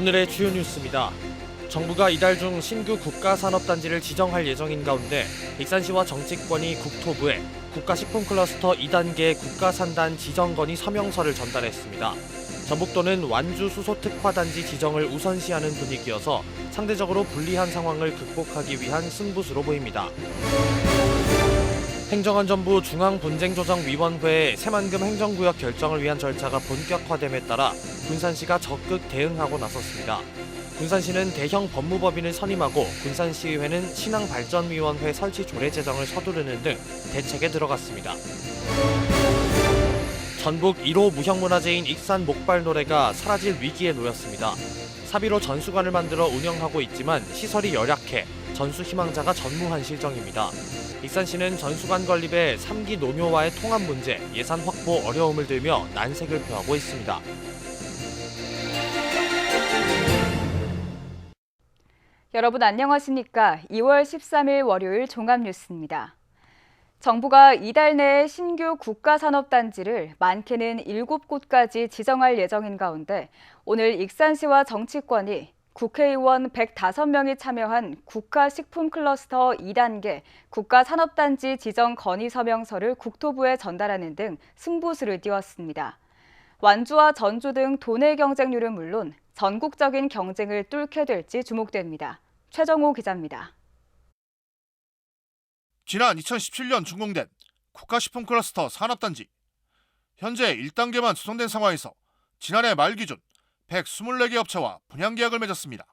오늘의 주요 뉴스입니다. 정부가 이달 중 신규 국가산업단지를 지정할 예정인 가운데 익산시와 정치권이 국토부에 국가식품클러스터 2단계 국가산단 지정 건의 서명서를 전달했습니다. 전북도는 완주 수소특화단지 지정을 우선시하는 분위기여서 상대적으로 불리한 상황을 극복하기 위한 승부수로 보입니다. 행정안전부 중앙분쟁조정위원회의 새만금 행정구역 결정을 위한 절차가 본격화됨에 따라 군산시가 적극 대응하고 나섰습니다. 군산시는 대형 법무법인을 선임하고 군산시의회는 신앙발전위원회 설치 조례 제정을 서두르는 등 대책에 들어갔습니다. 전북 1호 무형문화재인 익산 목발 노래가 사라질 위기에 놓였습니다. 사비로 전수관을 만들어 운영하고 있지만 시설이 열약해 전수 희망자가 전무한 실정입니다. 익산시는 전수관 건립에 3기 노묘와의 통합 문제, 예산 확보 어려움을 들며 난색을 표하고 있습니다. 여러분 안녕하십니까? 2월 13일 월요일 종합뉴스입니다. 정부가 이달 내에 신규 국가산업단지를 많게는 7곳까지 지정할 예정인 가운데 오늘 익산시와 정치권이 국회의원 105명이 참여한 국가식품클러스터 2단계 국가산업단지 지정 건의 서명서를 국토부에 전달하는 등 승부수를 띄웠습니다. 완주와 전주 등 도내 경쟁률은 물론 전국적인 경쟁을 뚫게 될지 주목됩니다. 최정호 기자입니다. 지난 2017년 준공된 국가식품 클러스터 산업단지. 현재 1단계만 수송된 상황에서 지난해 말 기준 124개 업체와 분양 계약을 맺었습니다.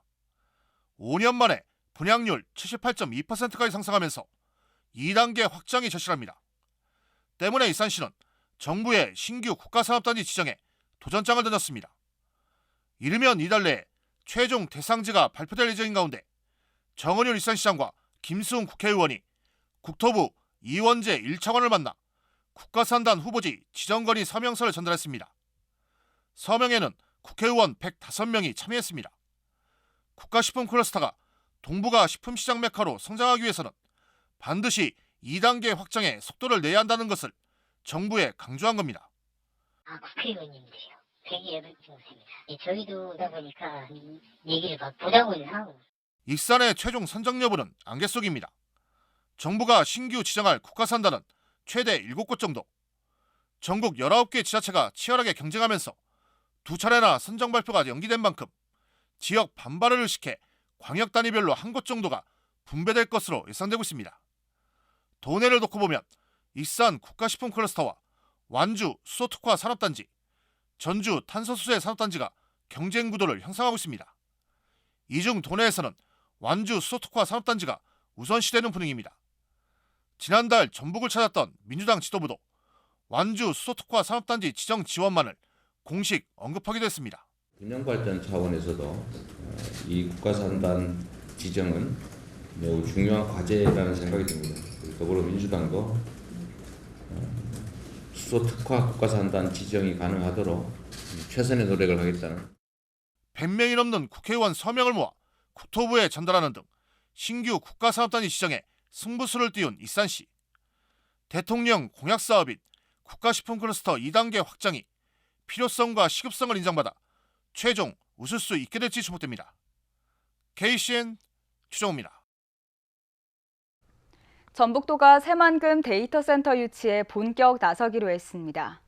5년 만에 분양률 78.2%까지 상승하면서 2단계 확장이 절실합니다. 때문에 이산시는 정부의 신규 국가산업단지 지정에 도전장을 던졌습니다. 이르면 이달 내에 최종 대상지가 발표될 예정인 가운데 정은율 이산시장과 김수훈 국회의원이 국토부 이원재 1차관을 만나 국가산단 후보지 지정건의 서명서를 전달했습니다. 서명에는 국회의원 105명이 참여했습니다. 국가식품 클러스터가 동북아 식품시장 메카로 성장하기 위해서는 반드시 2단계 확장에 속도를 내야 한다는 것을 정부에 강조한 겁니다. 아, 국회의원님들이요. 108명입니다. 예, 저희도 그러다 보니까 이 얘기를 막 보자고 있는 상황. 익산의 최종 선정 여부는 안개 속입니다. 정부가 신규 지정할 국가산단은 최대 7곳 정도. 전국 19개 지자체가 치열하게 경쟁하면서 두 차례나 선정 발표가 연기된 만큼 지역 반발을 의식해 광역 단위별로 한 곳 정도가 분배될 것으로 예상되고 있습니다. 도내를 놓고 보면 익산 국가식품 클러스터와 완주 수소특화 산업단지, 전주 탄소수세 산업단지가 경쟁 구도를 형성하고 있습니다. 이 중 도내에서는 완주 수소특화 산업단지가 우선시되는 분위기입니다. 지난달 전북을 찾았던 민주당 지도부도 완주 수소특화 산업단지 지정 지원만을 공식 언급하기도 했습니다. 분양 발전 차원에서도 어, 이 국가산단 지정은 매우 중요한 과제라는 생각이 듭니다. 더불어민주당도 어, 수소 특화 국가산단 지정이 가능하도록 최선의 노력을 하겠다는 100명이 넘는 국회의원 서명을 모아 국토부에 전달하는 등 신규 국가산업단지 지정에 승부수를 띄운 이산시. 대통령 공약 사업인 국가식품 클러스터 2단계 확장이 필요성과 시급성을 인정받아 최종 웃을 수 있게 될지 주목됩니다. KCN 추정호입니다. 전북도가 새만금 데이터 센터 유치에 본격 나서기로 했습니다.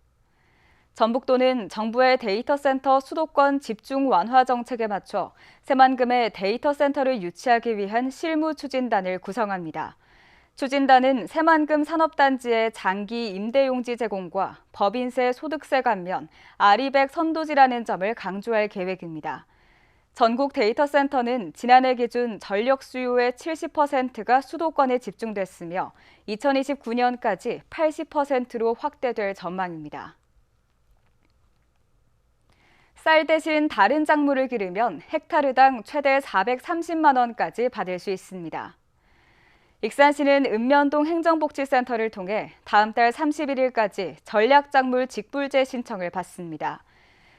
전북도는 정부의 데이터 센터 수도권 집중 완화 정책에 맞춰 새만금의 데이터 센터를 유치하기 위한 실무 추진단을 구성합니다. 추진단은 새만금 산업단지의 장기 임대용지 제공과 법인세 소득세 감면, 아리백 선도지라는 점을 강조할 계획입니다. 전국 데이터 센터는 지난해 기준 전력 수요의 70%가 수도권에 집중됐으며 2029년까지 80%로 확대될 전망입니다. 쌀 대신 다른 작물을 기르면 헥타르당 최대 430만 원까지 받을 수 있습니다. 익산시는 읍면동 행정복지센터를 통해 다음 달 31일까지 전략작물 직불제 신청을 받습니다.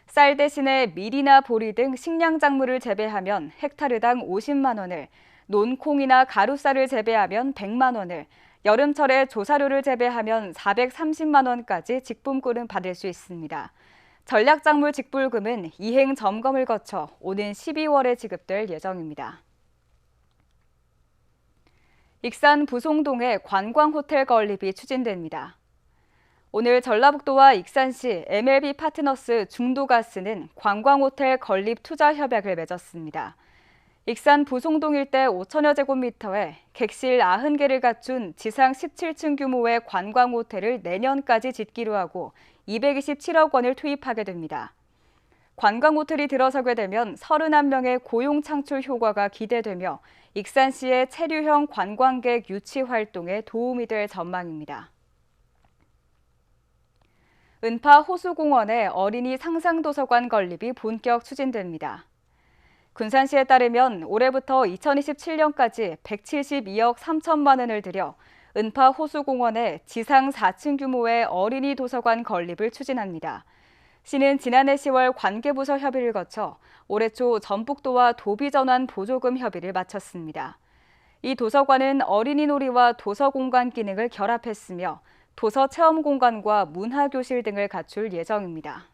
쌀 대신에 밀이나 보리 등 식량작물을 재배하면 헥타르당 50만 원을, 논콩이나 가루쌀을 재배하면 100만 원을, 여름철에 조사료를 재배하면 430만 원까지 직분권을 받을 수 있습니다. 전략작물 직불금은 이행 점검을 거쳐 오는 12월에 지급될 예정입니다. 익산 부송동의 관광호텔 건립이 추진됩니다. 오늘 전라북도와 익산시 MLB 파트너스 중도가스는 관광호텔 건립 투자 협약을 맺었습니다. 익산 부송동 일대 5천여 제곱미터에 객실 90개를 갖춘 지상 17층 규모의 관광호텔을 내년까지 짓기로 하고 227억 원을 투입하게 됩니다. 관광 호텔이 들어서게 되면 31명의 고용 창출 효과가 기대되며 익산시의 체류형 관광객 유치 활동에 도움이 될 전망입니다. 은파 호수공원의 어린이 상상도서관 건립이 본격 추진됩니다. 군산시에 따르면 올해부터 2027년까지 172억 3천만 원을 들여 은파 호수공원에 지상 4층 규모의 어린이 도서관 건립을 추진합니다. 시는 지난해 10월 관계부서 협의를 거쳐 올해 초 전북도와 도비 전환 보조금 협의를 마쳤습니다. 이 도서관은 어린이 놀이와 도서 공간 기능을 결합했으며 도서 체험 공간과 문화 교실 등을 갖출 예정입니다.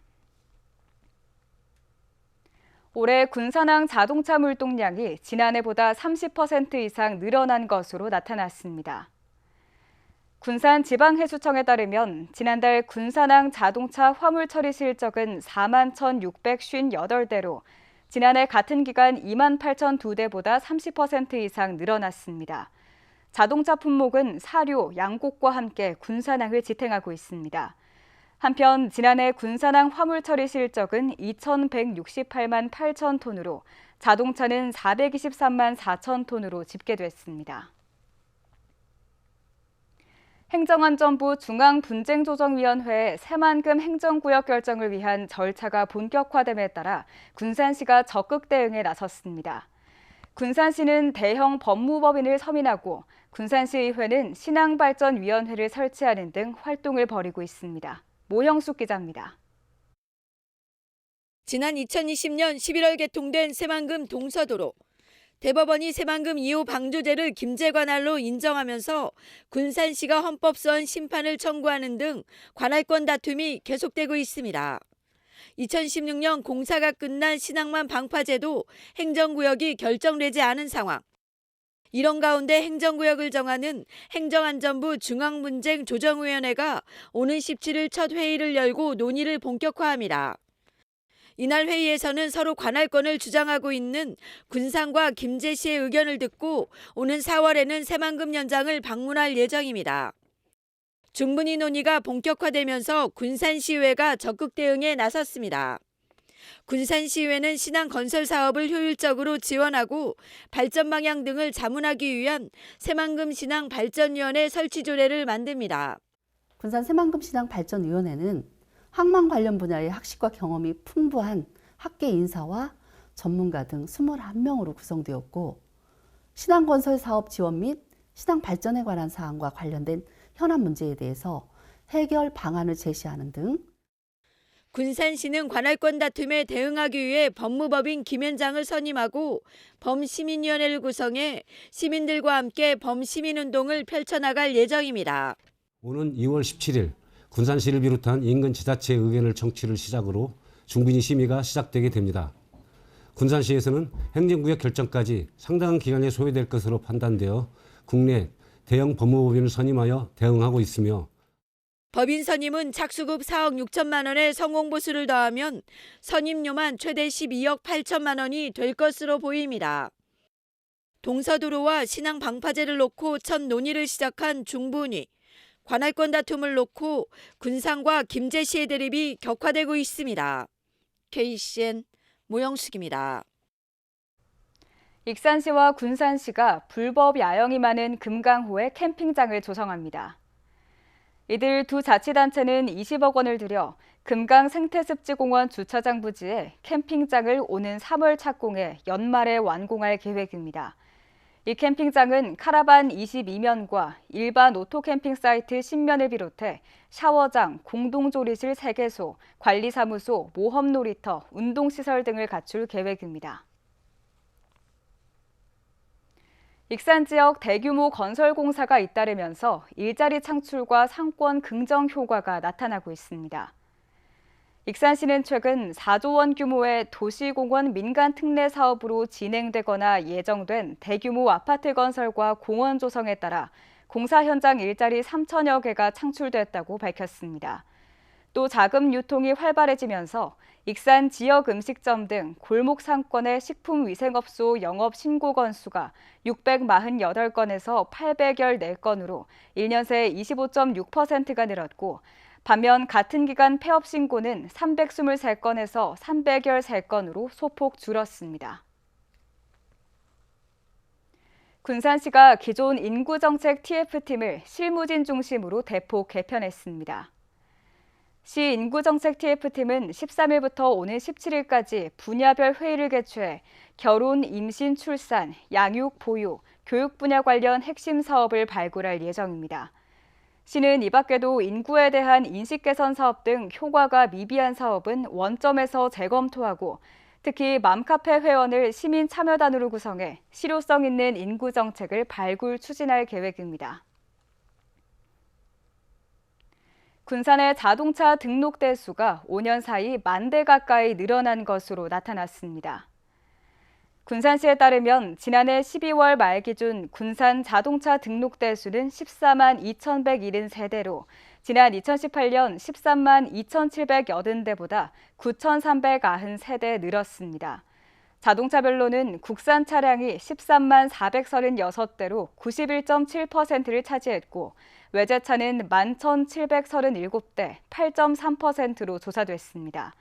올해 군산항 자동차 물동량이 지난해보다 30% 이상 늘어난 것으로 나타났습니다. 군산 지방해수청에 따르면 지난달 군산항 자동차 화물 처리 실적은 4만 1,658대로 지난해 같은 기간 2만 8,002대보다 30% 이상 늘어났습니다. 자동차 품목은 사료, 양곡과 함께 군산항을 지탱하고 있습니다. 한편 지난해 군산항 화물 처리 실적은 2,168만 8천 톤으로 자동차는 423만 4천 톤으로 집계됐습니다. 행정안전부 중앙분쟁조정위원회 새만금 행정구역 결정을 위한 절차가 본격화됨에 따라 군산시가 적극 대응에 나섰습니다. 군산시는 대형 법무법인을 서민하고 군산시의회는 신앙발전위원회를 설치하는 등 활동을 벌이고 있습니다. 모형숙 기자입니다. 지난 2020년 11월 개통된 새만금 동서도로 대법원이 새만금 2호 방조제를 김제관할로 인정하면서 군산시가 헌법소원 심판을 청구하는 등 관할권 다툼이 계속되고 있습니다. 2016년 공사가 끝난 신항만 방파제도 행정구역이 결정되지 않은 상황. 이런 가운데 행정구역을 정하는 행정안전부 중앙분쟁조정위원회가 오는 17일 첫 회의를 열고 논의를 본격화합니다. 이날 회의에서는 서로 관할권을 주장하고 있는 군산과 김제시의 의견을 듣고 오는 4월에는 새만금 연장을 방문할 예정입니다. 중분위 논의가 본격화되면서 군산시의회가 적극 대응에 나섰습니다. 군산시의회는 신항 건설 사업을 효율적으로 지원하고 발전 방향 등을 자문하기 위한 새만금 신항 발전위원회 설치 조례를 만듭니다. 군산 새만금신앙 발전위원회는 항만 관련 분야의 학식과 경험이 풍부한 학계 인사와 전문가 등 21명으로 구성되었고 신앙건설 사업 지원 및 신앙 발전에 관한 사항과 관련된 현안 문제에 대해서 해결 방안을 제시하는 등 군산시는 관할권 다툼에 대응하기 위해 법무법인 김현장을 선임하고 범시민위원회를 구성해 시민들과 함께 범시민운동을 펼쳐나갈 예정입니다. 오는 2월 17일 군산시를 비롯한 인근 지자체의 의견을 청취를 시작으로 중분위 심의가 시작되게 됩니다. 군산시에서는 행정구역 결정까지 상당한 기간이 소요될 것으로 판단되어 국내 대형 법무법인을 선임하여 대응하고 있으며 법인 선임은 착수급 4억 6천만 원의 성공보수를 더하면 선임료만 최대 12억 8천만 원이 될 것으로 보입니다. 동서도로와 신항 방파제를 놓고 첫 논의를 시작한 중분위. 관할권 다툼을 놓고 군산과 김제시의 대립이 격화되고 있습니다. KCN 모영숙입니다. 익산시와 군산시가 불법 야영이 많은 금강호에 캠핑장을 조성합니다. 이들 두 자치단체는 20억 원을 들여 금강 생태습지공원 주차장 부지에 캠핑장을 오는 3월 착공해 연말에 완공할 계획입니다. 이 캠핑장은 카라반 22면과 일반 오토 캠핑 사이트 10면을 비롯해 샤워장, 공동조리실 3개소, 관리사무소, 모험놀이터, 운동시설 등을 갖출 계획입니다. 익산 지역 대규모 건설 공사가 잇따르면서 일자리 창출과 상권 긍정 효과가 나타나고 있습니다. 익산시는 최근 4조 원 규모의 도시공원 민간 특례 사업으로 진행되거나 예정된 대규모 아파트 건설과 공원 조성에 따라 공사 현장 일자리 3천여 개가 창출됐다고 밝혔습니다. 또 자금 유통이 활발해지면서 익산 지역 음식점 등 골목 상권의 식품 위생업소 영업 신고 건수가 648건에서 814건으로 1년 새 25.6%가 늘었고 반면 같은 기간 폐업 신고는 323건에서 313건으로 소폭 줄었습니다. 군산시가 기존 인구정책 TF팀을 실무진 중심으로 대폭 개편했습니다. 시 인구정책 TF팀은 13일부터 오는 17일까지 분야별 회의를 개최해 결혼, 임신, 출산, 양육, 보육, 교육 분야 관련 핵심 사업을 발굴할 예정입니다. 시는 이 밖에도 인구에 대한 인식 개선 사업 등 효과가 미비한 사업은 원점에서 재검토하고 특히 맘카페 회원을 시민 참여단으로 구성해 실효성 있는 인구 정책을 발굴 추진할 계획입니다. 군산의 자동차 등록 대수가 5년 사이 만 대 가까이 늘어난 것으로 나타났습니다. 군산시에 따르면 지난해 12월 말 기준 군산 자동차 등록 대 수는 14만 2,173대로 지난 2018년 13만 2,780대보다 9,393대 늘었습니다. 자동차별로는 국산 차량이 13만 436대로 91.7%를 차지했고 외제차는 11,737대 8.3%로 조사됐습니다.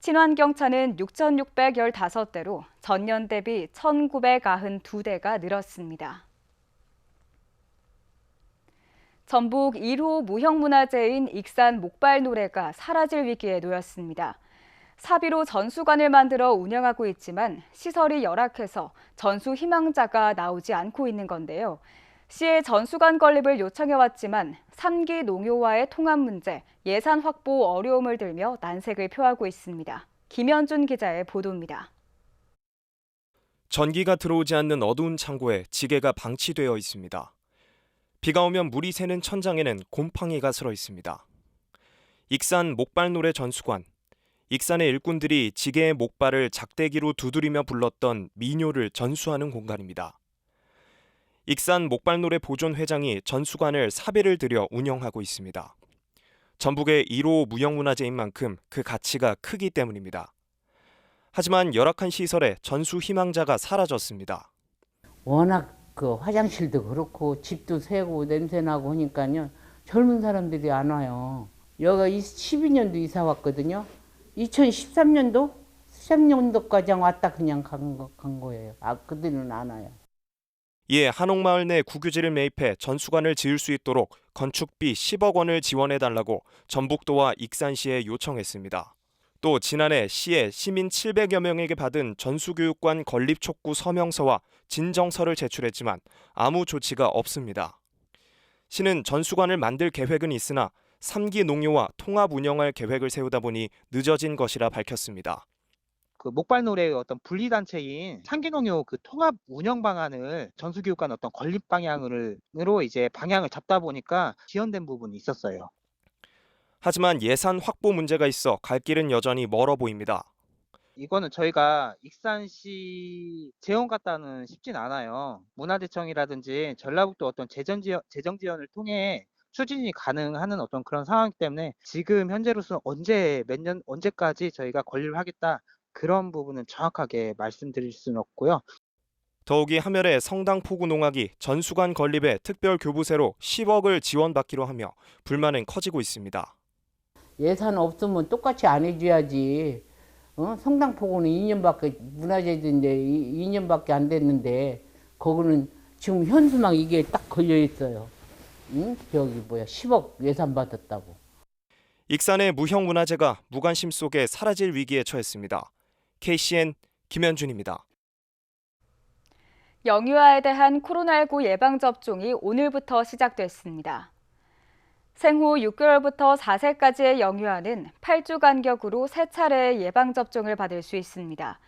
친환경차는 6,615대로 전년 대비 1,992대가 늘었습니다. 전북 1호 무형문화재인 익산 목발 노래가 사라질 위기에 놓였습니다. 사비로 전수관을 만들어 운영하고 있지만 시설이 열악해서 전수 희망자가 나오지 않고 있는 건데요. 시의 전수관 건립을 요청해왔지만 3기 농요와의 통합 문제, 예산 확보 어려움을 들며 난색을 표하고 있습니다. 김현준 기자의 보도입니다. 전기가 들어오지 않는 어두운 창고에 지게가 방치되어 있습니다. 비가 오면 물이 새는 천장에는 곰팡이가 슬어 있습니다. 익산 목발노래 전수관. 익산의 일꾼들이 지게의 목발을 작대기로 두드리며 불렀던 민요를 전수하는 공간입니다. 익산 목발노래 보존 회장이 전수관을 사비를 들여 운영하고 있습니다. 전북의 1호 무형문화재인 만큼 그 가치가 크기 때문입니다. 하지만 열악한 시설에 전수 희망자가 사라졌습니다. 워낙 그 화장실도 그렇고 집도 새고 냄새 나고 하니까요 젊은 사람들이 안 와요. 여기가 12년도 이사 왔거든요. 2013년도 13년도까지 왔다 그냥 간, 거, 간 거예요. 아 그들은 안 와요. 이에 한옥마을 내 국유지를 매입해 전수관을 지을 수 있도록 건축비 10억 원을 지원해 달라고 전북도와 익산시에 요청했습니다. 또 지난해 시에 시민 700여 명에게 받은 전수교육관 건립 촉구 서명서와 진정서를 제출했지만 아무 조치가 없습니다. 시는 전수관을 만들 계획은 있으나 3기 농요와 통합 운영할 계획을 세우다 보니 늦어진 것이라 밝혔습니다. 그 목발 노래의 어떤 분리 단체인 상기농요 그 통합 운영 방안을 전수교육관 어떤 건립 방향으로 이제 방향을 잡다 보니까 지연된 부분이 있었어요. 하지만 예산 확보 문제가 있어 갈 길은 여전히 멀어 보입니다. 이거는 저희가 익산시 재원 갖다는 쉽진 않아요. 문화재청이라든지 전라북도 어떤 재정 지원, 재정 지원을 통해 추진이 가능한 어떤 그런 상황이기 때문에 지금 현재로서 언제 몇 년 언제까지 저희가 건립을 하겠다 그런 부분은 정확하게 말씀드릴 수는 없고요. 더욱이 하멸의 성당 포구 농악이 전수관 건립에 특별 교부세로 10억을 지원받기로 하며 불만은 커지고 있습니다. 예산 없으면 똑같이 안 해줘야지. 어? 성당 포고는 2년밖에 문화재인데 2년밖에 안 됐는데 거기는 지금 현수막 이게 딱 걸려 있어요. 응? 저기 뭐야 10억 예산 받았다고. 익산의 무형문화재가 무관심 속에 사라질 위기에 처했습니다. KCN 김현준입니다. 영유아에 대한 코로나19 예방접종이 오늘부터 시작됐습니다. 생후 6개월부터 4세까지의 영유아는 8주 간격으로 3차례의 예방접종을 받을 수 있습니다.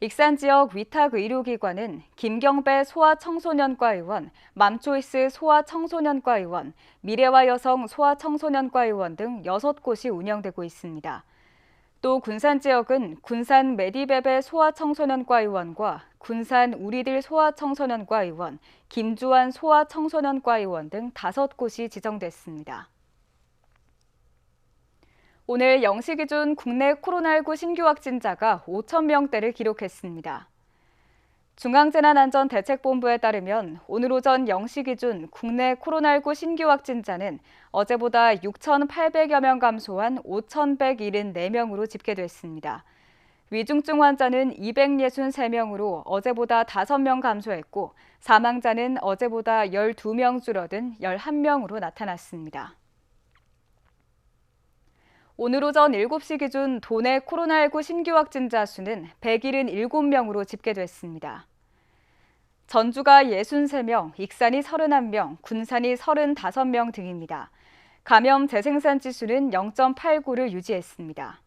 익산 지역 위탁 의료기관은 김경배 소아청소년과 의원, 맘초이스 소아청소년과 의원, 미래와 여성 소아청소년과 의원 등 6곳이 운영되고 있습니다. 또 군산 지역은 군산 메디베베 소아청소년과 의원과 군산 우리들 소아청소년과 의원, 김주환 소아청소년과 의원 등 다섯 곳이 지정됐습니다. 오늘 0시 기준 국내 코로나19 신규 확진자가 5천 명대를 기록했습니다. 중앙재난안전대책본부에 따르면 오늘 오전 0시 기준 국내 코로나19 신규 확진자는 어제보다 6,800여 명 감소한 5,174명으로 집계됐습니다. 위중증 환자는 263명으로 어제보다 5명 감소했고 사망자는 어제보다 12명 줄어든 11명으로 나타났습니다. 오늘 오전 7시 기준 도내 코로나19 신규 확진자 수는 177명으로 집계됐습니다. 전주가 63명, 익산이 31명, 군산이 35명 등입니다. 감염 재생산 지수는 0.89를 유지했습니다.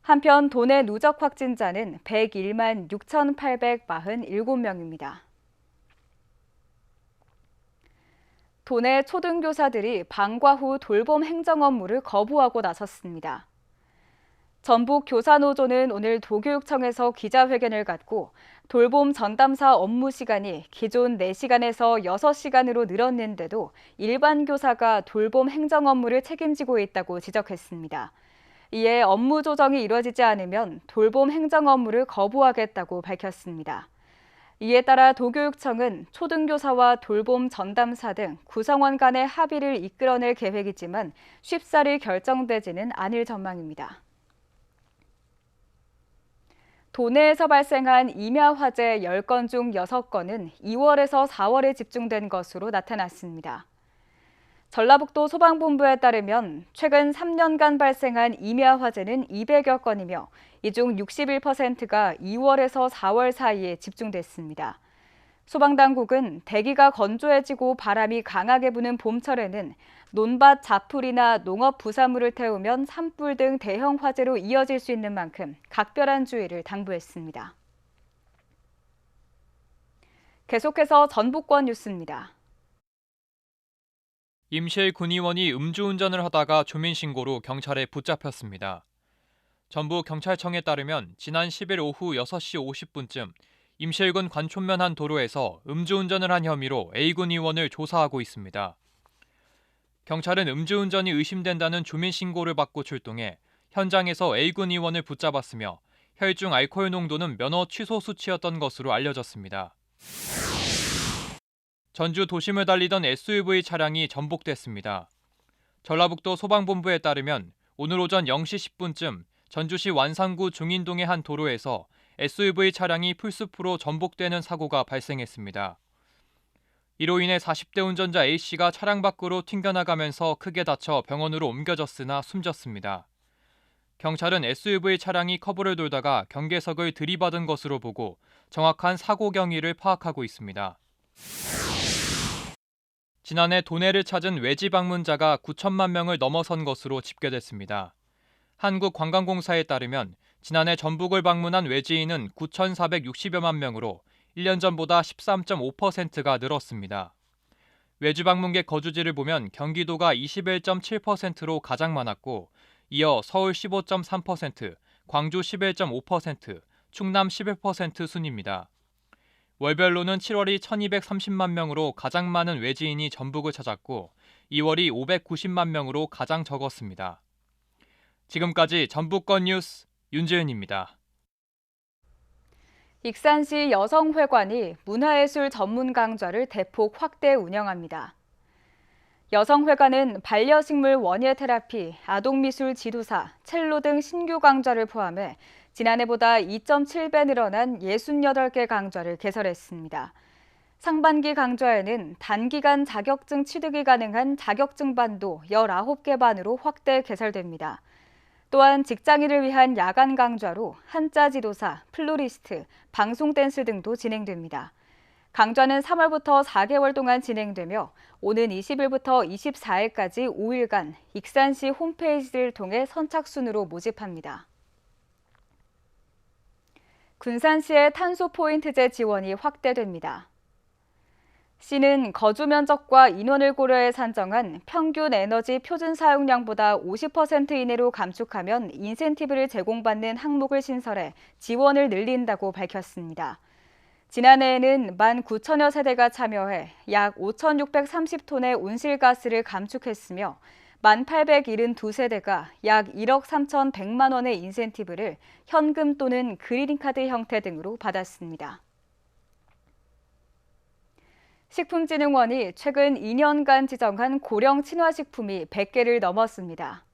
한편 도내 누적 확진자는 101만 6,847명입니다. 도내 초등교사들이 방과 후 돌봄 행정 업무를 거부하고 나섰습니다. 전북 교사노조는 오늘 도교육청에서 기자회견을 갖고 돌봄 전담사 업무 시간이 기존 4시간에서 6시간으로 늘었는데도 일반 교사가 돌봄 행정 업무를 책임지고 있다고 지적했습니다. 이에 업무 조정이 이뤄지지 않으면 돌봄 행정 업무를 거부하겠다고 밝혔습니다. 이에 따라 도교육청은 초등교사와 돌봄 전담사 등 구성원 간의 합의를 이끌어낼 계획이지만 쉽사리 결정되지는 않을 전망입니다. 도내에서 발생한 임야 화재 10건 중 6건은 2월에서 4월에 집중된 것으로 나타났습니다. 전라북도 소방본부에 따르면 최근 3년간 발생한 임야 화재는 200여 건이며 이 중 61%가 2월에서 4월 사이에 집중됐습니다. 소방당국은 대기가 건조해지고 바람이 강하게 부는 봄철에는 논밭 자풀이나 농업 부산물을 태우면 산불 등 대형 화재로 이어질 수 있는 만큼 각별한 주의를 당부했습니다. 계속해서 전북권 뉴스입니다. 임실 군의원이 음주운전을 하다가 조민 신고로 경찰에 붙잡혔습니다. 전북 경찰청에 따르면 지난 10일 오후 6시 50분쯤 임실군 관촌면 한 도로에서 음주운전을 한 혐의로 A군 의원을 조사하고 있습니다. 경찰은 음주운전이 의심된다는 주민 신고를 받고 출동해 현장에서 A군 의원을 붙잡았으며 혈중 알코올 농도는 면허 취소 수치였던 것으로 알려졌습니다. 전주 도심을 달리던 SUV 차량이 전복됐습니다. 전라북도 소방본부에 따르면 오늘 오전 0시 10분쯤 전주시 완산구 중인동의 한 도로에서 SUV 차량이 풀숲으로 전복되는 사고가 발생했습니다. 이로 인해 40대 운전자 A씨가 차량 밖으로 튕겨나가면서 크게 다쳐 병원으로 옮겨졌으나 숨졌습니다. 경찰은 SUV 차량이 커브를 돌다가 경계석을 들이받은 것으로 보고 정확한 사고 경위를 파악하고 있습니다. 지난해 도내를 찾은 외지 방문자가 9천만 명을 넘어선 것으로 집계됐습니다. 한국관광공사에 따르면 지난해 전북을 방문한 외지인은 9,460여만 명으로 1년 전보다 13.5%가 늘었습니다. 외주 방문객 거주지를 보면 경기도가 21.7%로 가장 많았고 이어 서울 15.3%, 광주 11.5%, 충남 11% 순입니다. 월별로는 7월이 1230만 명으로 가장 많은 외지인이 전북을 찾았고 2월이 590만 명으로 가장 적었습니다. 지금까지 전북권 뉴스 윤재은입니다. 익산시 여성회관이 문화예술 전문 강좌를 대폭 확대 운영합니다. 여성회관은 반려식물 원예 테라피, 아동미술 지도사, 첼로 등 신규 강좌를 포함해 지난해보다 2.7배 늘어난 68개 강좌를 개설했습니다. 상반기 강좌에는 단기간 자격증 취득이 가능한 자격증 반도 19개 반으로 확대 개설됩니다. 또한 직장인을 위한 야간 강좌로 한자 지도사, 플로리스트, 방송 댄스 등도 진행됩니다. 강좌는 3월부터 4개월 동안 진행되며 오는 20일부터 24일까지 5일간 익산시 홈페이지를 통해 선착순으로 모집합니다. 군산시의 탄소 포인트제 지원이 확대됩니다. 시는 거주 면적과 인원을 고려해 산정한 평균 에너지 표준 사용량보다 50% 이내로 감축하면 인센티브를 제공받는 항목을 신설해 지원을 늘린다고 밝혔습니다. 지난해에는 1만 9천여 세대가 참여해 약 5,630톤의 온실가스를 감축했으며 1,872세대가 약 1억 3,100만 원의 인센티브를 현금 또는 그린카드 형태 등으로 받았습니다. 식품진흥원이 최근 2년간 지정한 고령 친화식품이 100개를 넘었습니다.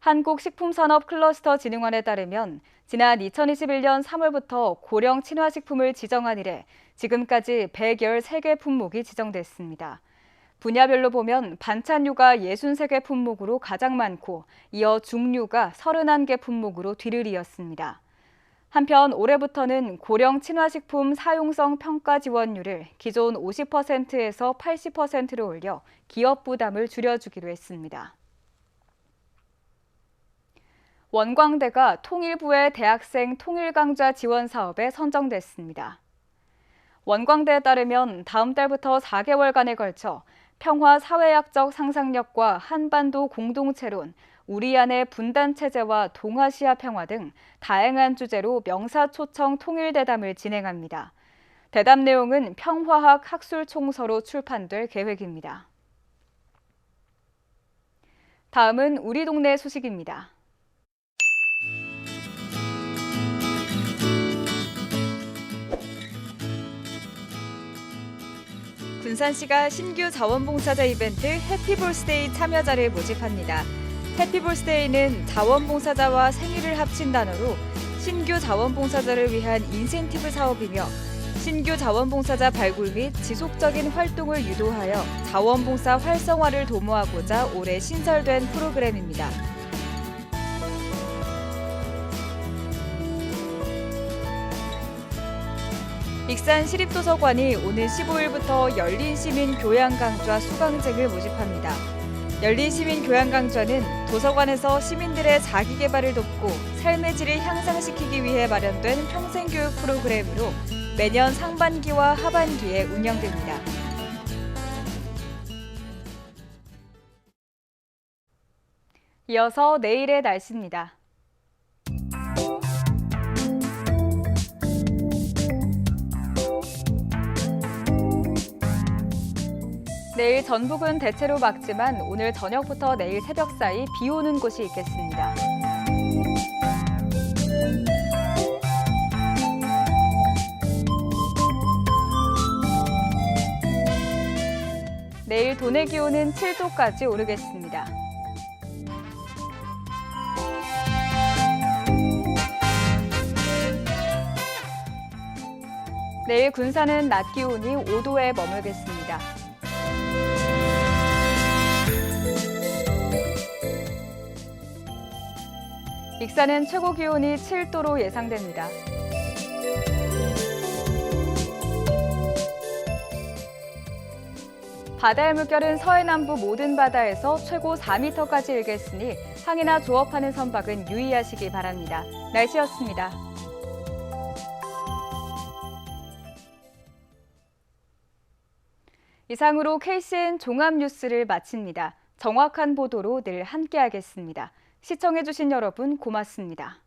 한국식품산업클러스터진흥원에 따르면 지난 2021년 3월부터 고령 친화식품을 지정한 이래 지금까지 113개 품목이 지정됐습니다. 분야별로 보면 반찬류가 63개 품목으로 가장 많고 이어 중류가 31개 품목으로 뒤를 이었습니다. 한편 올해부터는 고령 친화식품 사용성 평가 지원율을 기존 50%에서 80%로 올려 기업 부담을 줄여주기로 했습니다. 원광대가 통일부의 대학생 통일강좌 지원 사업에 선정됐습니다. 원광대에 따르면 다음 달부터 4개월간에 걸쳐 평화 사회학적 상상력과 한반도 공동체론, 우리 안의 분단 체제와 동아시아 평화 등 다양한 주제로 명사 초청 통일 대담을 진행합니다. 대담 내용은 평화학 학술 총서로 출판될 계획입니다. 다음은 우리 동네 소식입니다. 군산시가 신규 자원봉사자 이벤트 해피볼스데이 참여자를 모집합니다. 해피볼스데이는 자원봉사자와 생일을 합친 단어로 신규 자원봉사자를 위한 인센티브 사업이며 신규 자원봉사자 발굴 및 지속적인 활동을 유도하여 자원봉사 활성화를 도모하고자 올해 신설된 프로그램입니다. 익산 시립도서관이 오늘 15일부터 열린 시민 교양 강좌 수강생을 모집합니다. 열린 시민 교양 강좌는 도서관에서 시민들의 자기 개발을 돕고 삶의 질을 향상시키기 위해 마련된 평생 교육 프로그램으로 매년 상반기와 하반기에 운영됩니다. 이어서 내일의 날씨입니다. 내일 전북은 대체로 맑지만 오늘 저녁부터 내일 새벽 사이 비 오는 곳이 있겠습니다. 내일 도내 기온은 7도까지 오르겠습니다. 내일 군산은 낮 기온이 5도에 머물겠습니다. 익산은 최고 기온이 7도로 예상됩니다. 바다의 물결은 서해남부 모든 바다에서 최고 4m까지 일겠으니 항해나 조업하는 선박은 유의하시기 바랍니다. 날씨였습니다. 이상으로 KCN 종합뉴스를 마칩니다. 정확한 보도로 늘 함께하겠습니다. 시청해주신 여러분 고맙습니다.